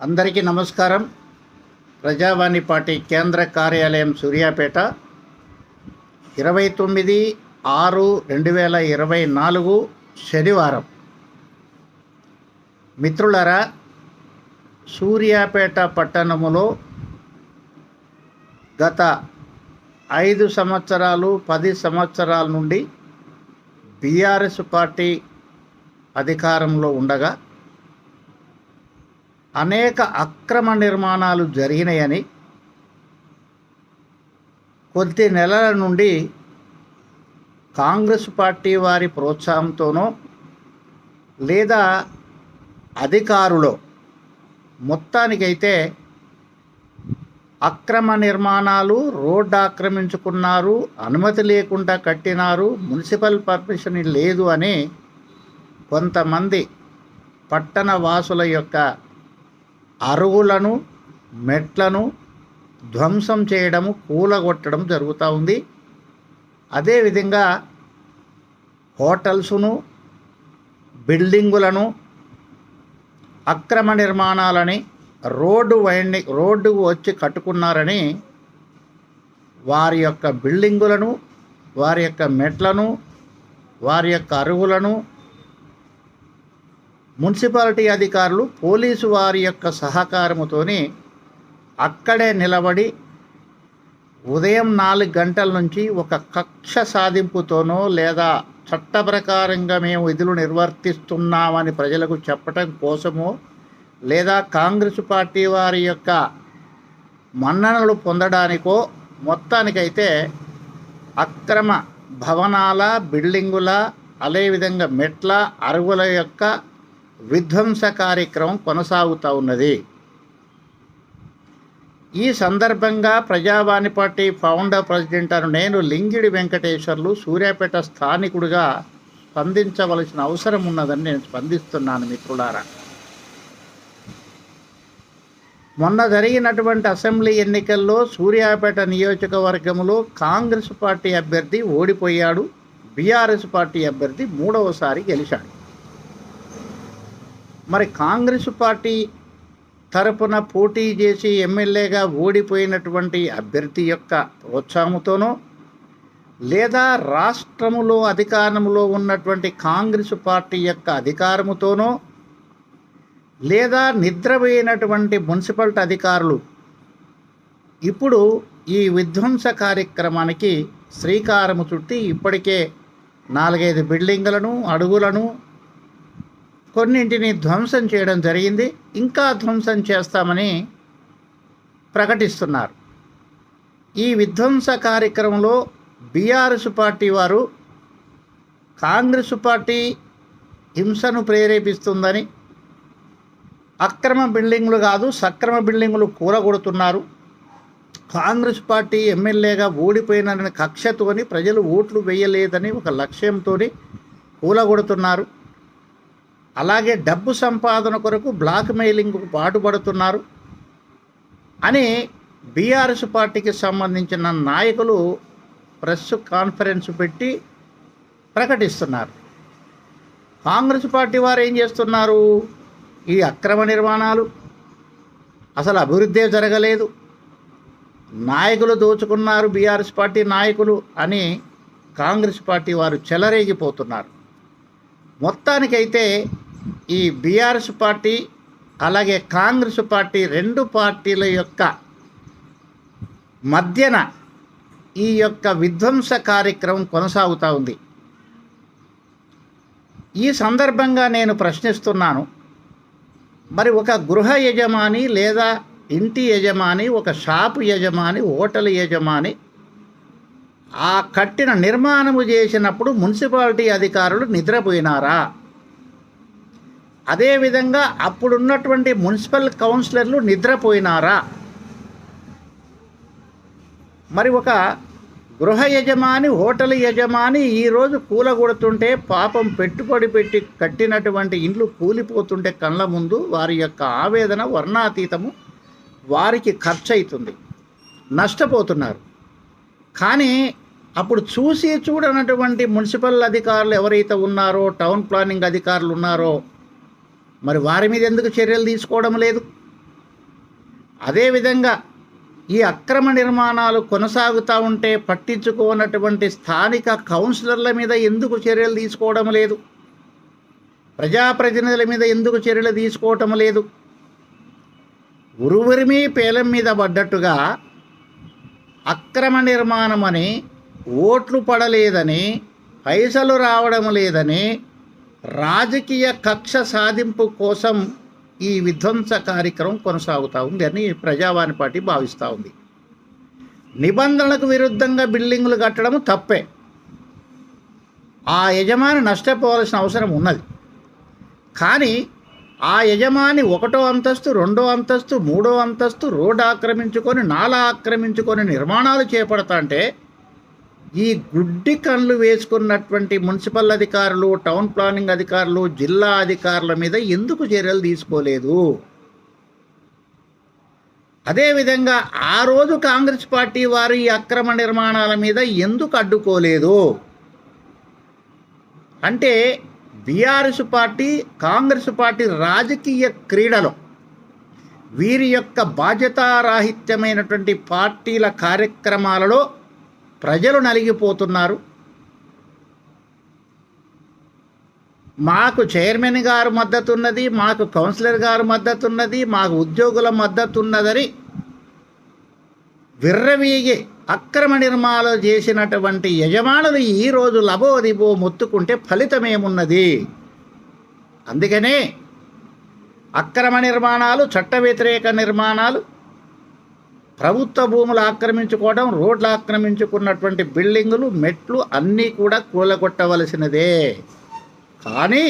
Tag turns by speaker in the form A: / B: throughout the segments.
A: అందరికీ నమస్కారం. ప్రజావాణి పార్టీ కేంద్ర కార్యాలయం సూర్యాపేట. ఇరవై తొమ్మిది ఆరు రెండు వేల ఇరవై నాలుగు శనివారం. మిత్రులరా సూర్యాపేట పట్టణములో గత ఐదు సంవత్సరాలు పది సంవత్సరాల నుండి బీఆర్ఎస్ పార్టీ అధికారంలో ఉండగా అనేక అక్రమ నిర్మాణాలు జరిగినాయని కొద్ది నెలల నుండి కాంగ్రెస్ పార్టీ వారి ప్రోత్సాహంతోనో లేదా అధికారులో మొత్తానికైతే అక్రమ నిర్మాణాలు రోడ్డు ఆక్రమించుకున్నారు అనుమతి లేకుండా కట్టినారు మున్సిపల్ పర్మిషన్ లేదు అని కొంతమంది పట్టణ వాసుల యొక్క అరువులను మెట్లను ధ్వంసం చేయడము కూలగొట్టడం జరుగుతూ ఉంది. అదేవిధంగా హోటల్స్ను బిల్డింగులను అక్రమ నిర్మాణాలని రోడ్డు వైండి రోడ్డుకు వచ్చి కట్టుకున్నారని వారి యొక్క బిల్డింగులను వారి యొక్క మెట్లను వారి యొక్క అరుగులను మున్సిపాలిటీ అధికారులు పోలీసు వారి యొక్క సహకారముతోని అక్కడే నిలబడి ఉదయం నాలుగు గంటల నుంచి ఒక కక్ష సాధింపుతోనో లేదా చట్ట ప్రకారంగా మేము విధులు నిర్వర్తిస్తున్నామని ప్రజలకు చెప్పటం కోసమో లేదా కాంగ్రెస్ పార్టీ వారి యొక్క మన్ననలు పొందడానికో మొత్తానికైతే అక్రమ భవనాల బిల్డింగుల అదేవిధంగా మెట్ల అరుగుల యొక్క విధ్వంస కార్యక్రమం కొనసాగుతూ ఉన్నది. ఈ సందర్భంగా ప్రజావాణి పార్టీ ఫౌండర్ ప్రెసిడెంట్ అను నేను లింగిడి వెంకటేశ్వర్లు సూర్యాపేట స్థానికుడిగా స్పందించవలసిన అవసరం ఉన్నదని నేను స్పందిస్తున్నాను మిత్రులారా. మొన్న జరిగినటువంటి అసెంబ్లీ ఎన్నికల్లో సూర్యాపేట నియోజకవర్గంలో కాంగ్రెస్ పార్టీ అభ్యర్థి ఓడిపోయాడు. బీఆర్ఎస్ పార్టీ అభ్యర్థి మూడవసారి గెలిచాడు. మరి కాంగ్రెస్ పార్టీ తరపున పోటీ చేసి ఎమ్మెల్యేగా ఓడిపోయినటువంటి అభ్యర్థి యొక్క ప్రోత్సాహంతోనో లేదా రాష్ట్రములో అధికారంలో ఉన్నటువంటి కాంగ్రెస్ పార్టీ యొక్క అధికారముతోనో లేదా నిద్రపోయినటువంటి మున్సిపాలిటీ అధికారులు ఇప్పుడు ఈ విధ్వంస కార్యక్రమానికి శ్రీకారము చుట్టి ఇప్పటికే నాలుగైదు బిల్డింగులను అడుగులను కొన్నింటిని ధ్వంసం చేయడం జరిగింది. ఇంకా ధ్వంసం చేస్తామని ప్రకటిస్తున్నారు. ఈ విధ్వంస కార్యక్రమంలో బీఆర్ఎస్ పార్టీ వారు కాంగ్రెస్ పార్టీ హింసను ప్రేరేపిస్తుందని అక్రమ బిల్డింగులు కాదు సక్రమ బిల్డింగులు కూలగొడుతున్నారు కాంగ్రెస్ పార్టీ ఎమ్మెల్యేగా ఓడిపోయినని కక్షతోని ప్రజలు ఓట్లు వేయలేదని ఒక లక్ష్యంతో కూలగొడుతున్నారు. అలాగే డబ్బు సంపాదన కొరకు బ్లాక్ మెయిలింగ్కు పాటుపడుతున్నారు. అని బీఆర్ఎస్ పార్టీకి సంబంధించిన నాయకులు ప్రెస్ కాన్ఫరెన్స్ పెట్టి ప్రకటిస్తున్నారు. కాంగ్రెస్ పార్టీ వారు ఏం చేస్తున్నారు? ఈ అక్రమ నిర్మాణాలు. అసలు అభివృద్ధి జరగలేదు. నాయకులు దోచుకున్నారు బీఆర్ఎస్ పార్టీ నాయకులు అని కాంగ్రెస్ పార్టీ వారు చెలరేగిపోతున్నారు. మొత్తానికైతే ఈ బీఆర్ఎస్ పార్టీ అలాగే కాంగ్రెస్ పార్టీ రెండు పార్టీల యొక్క మధ్యన ఈ యొక్క విధ్వంస కార్యక్రమం కొనసాగుతూ ఉంది. ఈ సందర్భంగా నేను ప్రశ్నిస్తున్నాను మరి ఒక గృహ యజమాని లేదా ఇంటి యజమాని ఒక షాపు యజమాని హోటల్ యజమాని ఆ కట్టిన నిర్మాణము చేసినప్పుడు మున్సిపాలిటీ అధికారులు నిద్రపోయినారా? అదేవిధంగా అప్పుడున్నటువంటి మున్సిపల్ కౌన్సిలర్లు నిద్రపోయినారా? మరి ఒక గృహ యజమాని హోటల్ యజమాని ఈరోజు కూలగొడుతుంటే పాపం పెట్టుబడి పెట్టి కట్టినటువంటి ఇండ్లు కూలిపోతుంటే కళ్ళ ముందు వారి యొక్క ఆవేదన వర్ణాతీతము వారికి ఖర్చు అవుతుంది నష్టపోతున్నారు. కానీ అప్పుడు చూసి చూడనటువంటి మున్సిపల్ అధికారులు ఎవరైతే ఉన్నారో టౌన్ ప్లానింగ్ అధికారులు ఉన్నారో మరి వారి మీద ఎందుకు చర్యలు తీసుకోవడం లేదు? అదేవిధంగా ఈ అక్రమ నిర్మాణాలు కొనసాగుతూ ఉంటే పట్టించుకోనటువంటి స్థానిక కౌన్సిలర్ల మీద ఎందుకు చర్యలు తీసుకోవడం లేదు? ప్రజాప్రతినిధుల మీద ఎందుకు చర్యలు తీసుకోవటం లేదు? ఉరువురిమి పేలం మీద పడ్డట్టుగా అక్రమ నిర్మాణమని ఓట్లు పడలేదని పైసలు రావడం లేదని రాజకీయ కక్ష సాధింపు కోసం ఈ విధ్వంస కార్యక్రమం కొనసాగుతూ ఉంది అని ప్రజావాణి పార్టీ భావిస్తూ ఉంది. నిబంధనలకు విరుద్ధంగా బిల్డింగులు కట్టడం తప్పే. ఆ యజమాని నష్టపోవాల్సిన అవసరం ఉన్నది. కానీ ఆ యజమాని ఒకటో అంతస్తు రెండో అంతస్తు మూడో అంతస్తు రోడ్డు ఆక్రమించుకొని నాలా ఆక్రమించుకొని నిర్మాణాలు చేపడతా అంటే ఈ గుడ్డి కళ్ళు వేసుకున్నటువంటి మున్సిపల్ అధికారులు టౌన్ ప్లానింగ్ అధికారులు జిల్లా అధికారుల మీద ఎందుకు చర్యలు తీసుకోలేదు? అదేవిధంగా ఆ రోజు కాంగ్రెస్ పార్టీ వారు ఈ అక్రమ నిర్మాణాల మీద ఎందుకు అడ్డుకోలేదు? అంటే బీఆర్ఎస్ పార్టీ కాంగ్రెస్ పార్టీ రాజకీయ క్రీడలో వీరి యొక్క బాధ్యతారాహిత్యమైనటువంటి పార్టీల కార్యక్రమాలలో ప్రజలు నలిగిపోతున్నారు. మాకు చైర్మన్ గారు మద్దతు ఉన్నది మాకు కౌన్సిలర్ గారు మద్దతు ఉన్నది మాకు ఉద్యోగుల మద్దతు ఉన్నదని విర్రవీగి అక్రమ నిర్మాణాలు చేసినటువంటి యజమానులు ఈరోజు లబోదిబో మొత్తుకుంటే ఫలితమేమున్నది? అందుకనే అక్రమ నిర్మాణాలు చట్ట వ్యతిరేక నిర్మాణాలు ప్రభుత్వ భూములు ఆక్రమించుకోవడం రోడ్లు ఆక్రమించుకున్నటువంటి బిల్డింగులు మెట్లు అన్నీ కూడా కూలగొట్టవలసినదే. కానీ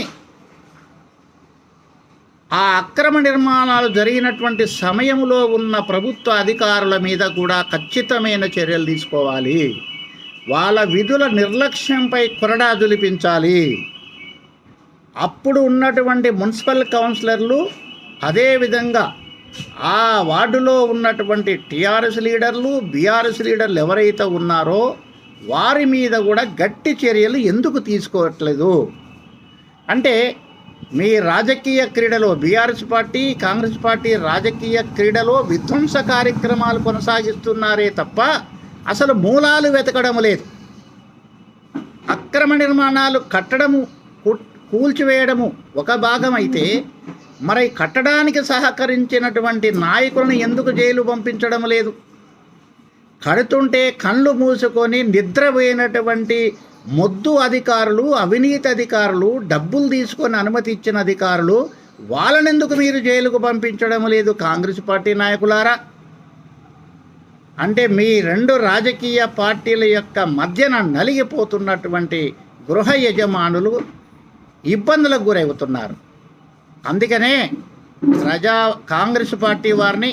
A: ఆ అక్రమ నిర్మాణాలు జరిగినటువంటి సమయంలో ఉన్న ప్రభుత్వ అధికారుల మీద కూడా ఖచ్చితమైన చర్యలు తీసుకోవాలి. వాళ్ళ విధుల నిర్లక్ష్యంపై కొరడా జులిపించాలి అప్పుడు ఉన్నటువంటి మున్సిపల్ కౌన్సిలర్లు అదేవిధంగా ఆ వార్డులో ఉన్నటువంటి టీఆర్ఎస్ లీడర్లు బీఆర్ఎస్ లీడర్లు ఎవరైతే ఉన్నారో వారి మీద కూడా గట్టి చర్యలు ఎందుకు తీసుకోవట్లేదు? అంటే మీ రాజకీయ క్రీడలో బీఆర్ఎస్ పార్టీ కాంగ్రెస్ పార్టీ రాజకీయ క్రీడలో విధ్వంస కార్యక్రమాలు కొనసాగిస్తున్నారే తప్ప అసలు మూలాలు వెతకడం లేదు. అక్రమ నిర్మాణాలు కట్టడము కూల్చివేయడము ఒక భాగం అయితే మరి కట్టడానికి సహకరించినటువంటి నాయకులను ఎందుకు జైలు పంపించడం లేదు? కడుతుంటే కళ్ళు మూసుకొని నిద్రపోయినటువంటి మొద్దు అధికారులు అవినీతి అధికారులు డబ్బులు తీసుకొని అనుమతి ఇచ్చిన అధికారులు వాళ్ళనెందుకు మీరు జైలుకు పంపించడం లేదు కాంగ్రెస్ పార్టీ నాయకులారా? అంటే మీ రెండు రాజకీయ పార్టీల యొక్క మధ్యన నలిగిపోతున్నటువంటి గృహ యజమానులు ఇబ్బందులకు గురవుతున్నారు. అందుకనే ప్రజా కాంగ్రెస్ పార్టీ వారిని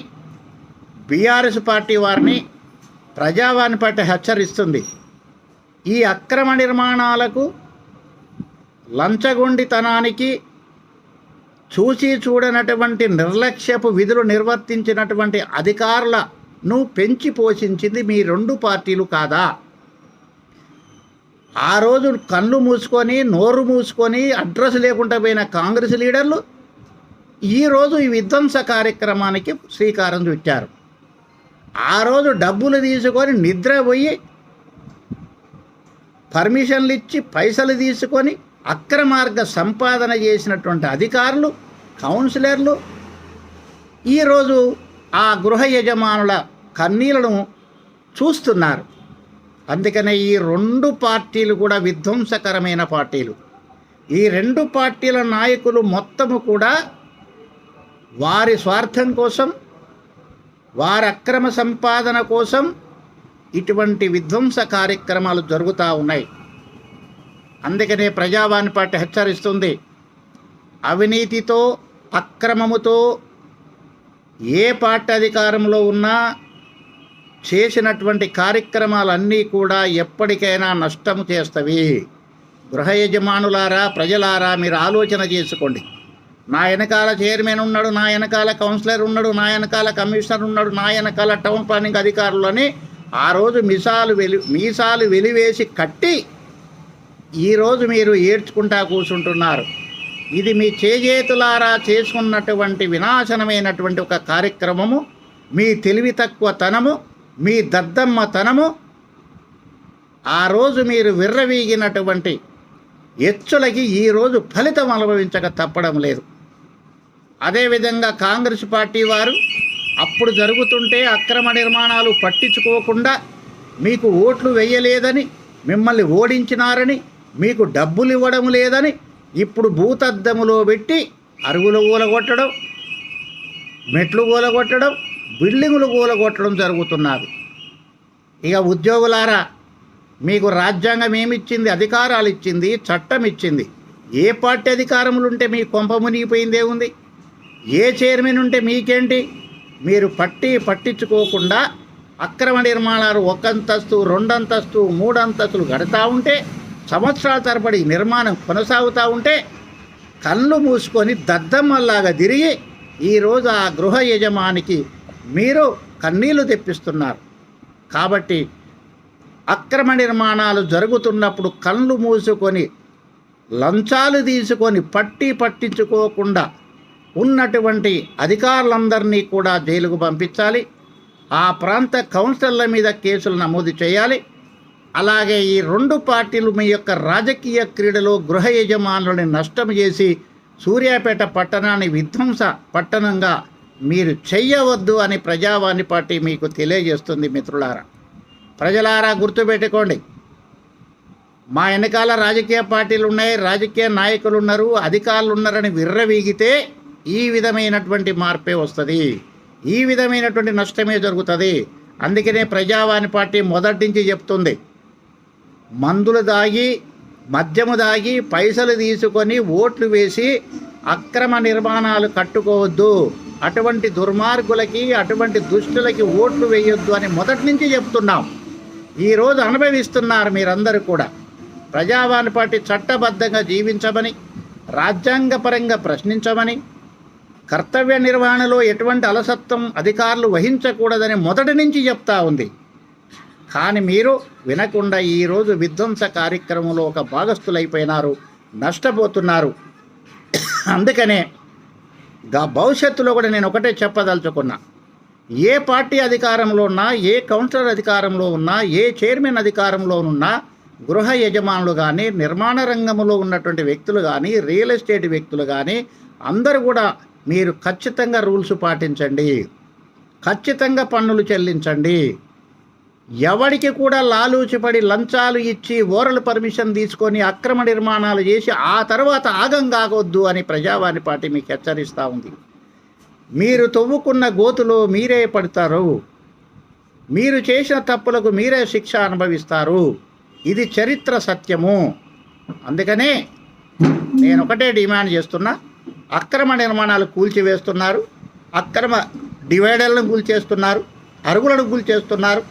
A: బీఆర్ఎస్ పార్టీ వారిని ప్రజావాణి పార్టీ హెచ్చరిస్తుంది. ఈ అక్రమ నిర్మాణాలకు లంచగొండితనానికి చూసి చూడనటువంటి నిర్లక్ష్యపు విధులు నిర్వర్తించినటువంటి అధికారులను పెంచి పోషించింది మీ రెండు పార్టీలు కాదా? ఆ రోజు కళ్ళు మూసుకొని నోరు మూసుకొని అడ్రస్ లేకుండా పోయిన కాంగ్రెస్ లీడర్లు ఈరోజు ఈ విధ్వంస కార్యక్రమానికి శ్రీకారం చుట్టారు. ఆ రోజు డబ్బులు తీసుకొని నిద్రపోయి పర్మిషన్లు ఇచ్చి పైసలు తీసుకొని అక్రమార్గ సంపాదన చేసినటువంటి అధికారులు కౌన్సిలర్లు ఈరోజు ఆ గృహ యజమానుల కన్నీలను చూస్తున్నారు. అందుకనే ఈ రెండు పార్టీలు కూడా విధ్వంసకరమైన పార్టీలు. ఈ రెండు పార్టీల నాయకులు మొత్తము కూడా వారి స్వార్థం కోసం వారి అక్రమ సంపాదన కోసం ఇటువంటి విధ్వంస కార్యక్రమాలు జరుగుతూ ఉన్నాయి. అందుకనే ప్రజావాణి పార్టీ హెచ్చరిస్తుంది. అవినీతితో అక్రమముతో ఏ పార్టీ అధికారంలో ఉన్నా చేసినటువంటి కార్యక్రమాలన్నీ కూడా ఎప్పటికైనా నష్టము చేస్తవి. గృహ యజమానులారా ప్రజలారా మీరు ఆలోచన చేసుకోండి. నా వెనకాల చైర్మన్ ఉన్నాడు నా వెనకాల కౌన్సిలర్ ఉన్నాడు నా వెనకాల కమిషనర్ ఉన్నాడు నా వెనకాల టౌన్ ప్లానింగ్ అధికారులని ఆ రోజు మిసాలు వెలి మీసాలు వెలివేసి కట్టి ఈరోజు మీరు ఏడ్చుకుంటా కూర్చుంటున్నారు. ఇది మీ చేజేతులారా చేసుకున్నటువంటి వినాశనమైనటువంటి ఒక కార్యక్రమము. మీ తెలివి తక్కువ తనము మీ దద్దమ్మ తనము. ఆ రోజు మీరు విర్రవీగినటువంటి ఎచ్చులకి ఈరోజు ఫలితం అనుభవించక తప్పడం లేదు. అదేవిధంగా కాంగ్రెస్ పార్టీ వారు అప్పుడు జరుగుతుంటే అక్రమ నిర్మాణాలు పట్టించుకోకుండా మీకు ఓట్లు వేయలేదని మిమ్మల్ని ఓడించినారని మీకు డబ్బులు ఇవ్వడం లేదని ఇప్పుడు భూతద్దములో పెట్టి అరుగులు కూలగొట్టడం మెట్లు కూలగొట్టడం బిల్డింగులు కూలగొట్టడం జరుగుతున్నది ఇక ఉద్యోగులారా మీకు రాజ్యాంగం ఏమిచ్చింది అధికారాలు ఇచ్చింది చట్టం ఇచ్చింది ఏ పార్టీ అధికారములు ఉంటే మీ కొంప మునిగిపోయిందే ఉంది? ఏ చైర్మన్ ఉంటే మీకేంటి? మీరు పట్టి పట్టించుకోకుండా అక్రమ నిర్మాణాలు ఒక అంతస్తు రెండంతస్తు మూడంతస్తులు గడతా ఉంటే సంవత్సరాల తరబడి నిర్మాణం కొనసాగుతూ ఉంటే కళ్ళు మూసుకొని దద్దమ్మల్లాగా తిరిగి ఈరోజు ఆ గృహ యజమానికి మీరు కన్నీళ్ళు తెప్పిస్తున్నారు. కాబట్టి అక్రమ నిర్మాణాలు జరుగుతున్నప్పుడు కళ్ళు మూసుకొని లంచాలు తీసుకొని పట్టి పట్టించుకోకుండా ఉన్నటువంటి అధికారులందరినీ కూడా జైలుకు పంపించాలి. ఆ ప్రాంత కౌన్సిలర్ల మీద కేసులు నమోదు చేయాలి. అలాగే ఈ రెండు పార్టీలు మీ యొక్క రాజకీయ క్రీడలో గృహ యజమానులని నష్టం చేసి సూర్యాపేట పట్టణాన్ని విధ్వంస పట్టణంగా మీరు చెయ్యవద్దు అని ప్రజావాణి పార్టీ మీకు తెలియజేస్తుంది మిత్రులారా. ప్రజలారా గుర్తుపెట్టుకోండి. మా వెనకాల రాజకీయ పార్టీలు ఉన్నాయి రాజకీయ నాయకులు ఉన్నారు అధికారులు ఉన్నారని విర్రవీగితే ఈ విధమైనటువంటి మార్పే వస్తుంది. ఈ విధమైనటువంటి నష్టమే జరుగుతుంది. అందుకనే ప్రజావాణి పార్టీ మొదటి నుంచి చెప్తుంది. మందులు దాగి మద్యము దాగి పైసలు తీసుకొని ఓట్లు వేసి అక్రమ నిర్మాణాలు కట్టుకోవద్దు. అటువంటి దుర్మార్గులకి అటువంటి దుష్టులకి ఓట్లు వేయొద్దు అని మొదటి నుంచి చెప్తున్నాం. ఈరోజు అనుభవిస్తున్నారు మీరందరూ కూడా. ప్రజావాణి పార్టీ చట్టబద్ధంగా జీవించమని రాజ్యాంగపరంగా ప్రశ్నించమని కర్తవ్య నిర్వహణలో ఎటువంటి అలసత్వం అధికారులు వహించకూడదని మొదటి నుంచి చెప్తా ఉంది. కానీ మీరు వినకుండా ఈరోజు విధ్వంస కార్యక్రమంలో ఒక భాగస్థులైపోయినారు నష్టపోతున్నారు. అందుకనే భవిష్యత్తులో కూడా నేను ఒకటే చెప్పదలుచుకున్నా. ఏ పార్టీ అధికారంలో ఉన్నా ఏ కౌన్సిలర్ అధికారంలో ఉన్నా ఏ చైర్మన్ అధికారంలో ఉన్నా గృహ యజమానులు కానీ నిర్మాణ రంగంలో ఉన్నటువంటి వ్యక్తులు కానీ రియల్ ఎస్టేట్ వ్యక్తులు కానీ అందరూ కూడా మీరు ఖచ్చితంగా రూల్స్ పాటించండి. ఖచ్చితంగా పన్నులు చెల్లించండి. ఎవడికి కూడా లాలూచిపడి లంచాలు ఇచ్చి ఓరల్ పర్మిషన్ తీసుకొని అక్రమ నిర్మాణాలు చేసి ఆ తర్వాత ఆగం కాగొద్దు అని ప్రజావాణి పార్టీ మీకు హెచ్చరిస్తూ ఉంది. మీరు తవ్వుకున్న గోతులో మీరే పడతారు. మీరు చేసిన తప్పులకు మీరే శిక్ష అనుభవిస్తారు. ఇది చరిత్ర సత్యము. అందుకనే నేను ఒకటే డిమాండ్ చేస్తున్నా. అక్రమ నిర్మాణాలు కూల్చివేస్తున్నారు అక్రమ డివైడర్లను కూల్చేస్తున్నారు అరుగులను కూల్చేస్తున్నారు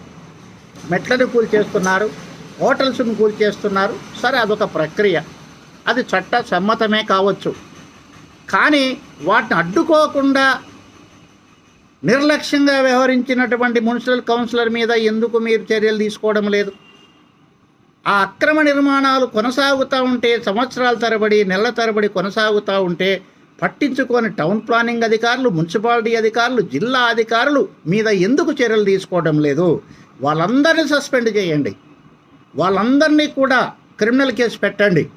A: మెట్లను కూల్చేస్తున్నారు హోటల్స్ను కూల్చేస్తున్నారు. సరే అదొక ప్రక్రియ. అది చట్ట సమ్మతమే కావచ్చు. కానీ వాటిని అడ్డుకోకుండా నిర్లక్ష్యంగా వ్యవహరించినటువంటి మున్సిపల్ కౌన్సిలర్ మీద ఎందుకు మీరు చర్యలు తీసుకోవడం లేదు? ఆ అక్రమ నిర్మాణాలు కొనసాగుతూ ఉంటే సంవత్సరాల తరబడి నెలల తరబడి కొనసాగుతూ ఉంటే పట్టించుకొని టౌన్ ప్లానింగ్ అధికారులు మున్సిపాలిటీ అధికారులు జిల్లా అధికారులు మీద ఎందుకు చర్యలు తీసుకోవడం లేదు? వాళ్ళందరినీ సస్పెండ్ చేయండి. వాళ్ళందరినీ కూడా క్రిమినల్ కేసు పెట్టండి.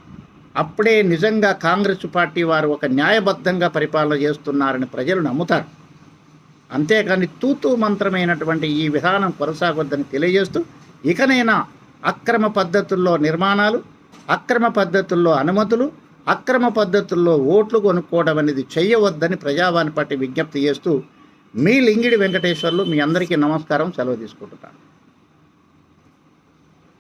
A: అప్పుడే నిజంగా కాంగ్రెస్ పార్టీ వారు ఒక న్యాయబద్ధంగా పరిపాలన చేస్తున్నారని ప్రజలు నమ్ముతారు. అంతేకాని తూతూ మంత్రమైనటువంటి ఈ విధానం కొనసాగొద్దని తెలియజేస్తూ ఇకనైనా అక్రమ పద్ధతుల్లో నిర్మాణాలు అక్రమ పద్ధతుల్లో అనుమతులు అక్రమ పద్ధతుల్లో ఓట్లు కొనుక్కోవడం అనేది చేయవద్దని ప్రజావాణి పార్టీ విజ్ఞప్తి చేస్తూ మీ లింగిడి వెంకటేశ్వర్లు మీ అందరికీ నమస్కారం సెలవు తీసుకుంటున్నాను.